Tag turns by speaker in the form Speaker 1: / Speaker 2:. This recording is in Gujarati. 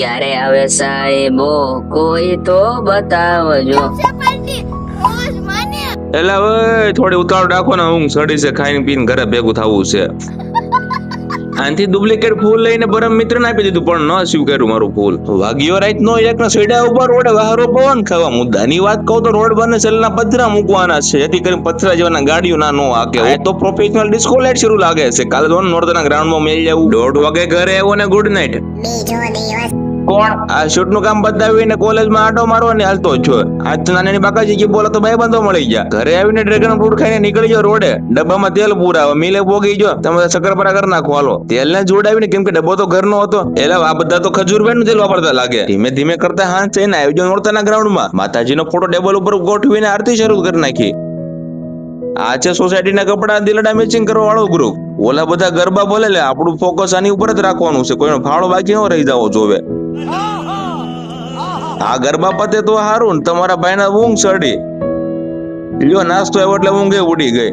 Speaker 1: ક્યારે આવે સાહેબો કોઈ તો બતાવજો.
Speaker 2: એટલે હવે થોડી ઉતાવળ રાખો ને ઊંઘ સડી છે ખાઈને પીને ઘરે ભેગું થવું છે. આનથી ડુપ્લિકેટ ફૂલ લઈને પરમ મિત્ર ને આપી દીધું પણ ન સ્વીકાર્યું મારું ફૂલ? વાગ્યો રાઈત નો એક ના સેડા ઉપર રોડે વાહરો પવન ખાવા. મુદ્દાની વાત કહું તો રોડ બને સેલના પથરા મૂકવાના છે. જેથી કરીને પથરા જેવાના ગાડીઓ ના નો હાકે એ તો પ્રોફેશનલ ડિસ્કો લાઇટ શરૂ લાગે છે. કાલે તો નોર્ધના ગ્રાઉન્ડમાં મેળ જવું. દોઢ વાગે ઘરે આવ્યો ને ગુડ
Speaker 3: દિવસ
Speaker 2: કોણ? આ શૂટનું કામ બતાવીને કોલેજમાં આટો મારવાની હાલતો જ છો. આજ તો નાની બાકાજી કે બોલો તો ભાઈ બંધો મળી ગયા ઘરે આવીને ડ્રેગન ફ્રૂટ ખાઈને નીકળી જાઓ રોડે. ડબ્બામાં તેલ પૂરા મિલે પોગી જો તમે શક્કરપારા કરી નાખો, હાલો. તેલ ને જોડાવીને કેમ કે ડબ્બો તો ઘરનો હતો. એટલે આ બધા તો ખજૂર બેન તેલ વાપરતા લાગે. ધીમે ધીમે કરતા હાથ થઈને આવી ગ્રાઉન્ડ નોરતાના ગ્રાઉન્ડમાં. માતાજીનો ફોટો ટેબલ ઉપર ગોઠવીને આરતી શરૂ કરી નાખી. આ છે સોસાયટીના કપડા, દિલડા મેચિંગ કરવા વાળો ગ્રુપ ઓલા બધા ગરબા બોલે આપણું ફોકસ આની ઉપર જ રાખવાનું છે. કોઈનો ફાળો બાકી ન રહી જાવો જોવે. આ ગરબા પતે તો હારું ને તમારા ભાઈના ઊંઘ સડી. લ્યો નાસ્તો આવ્યો એટલે ઊંઘે ઉડી ગઈ.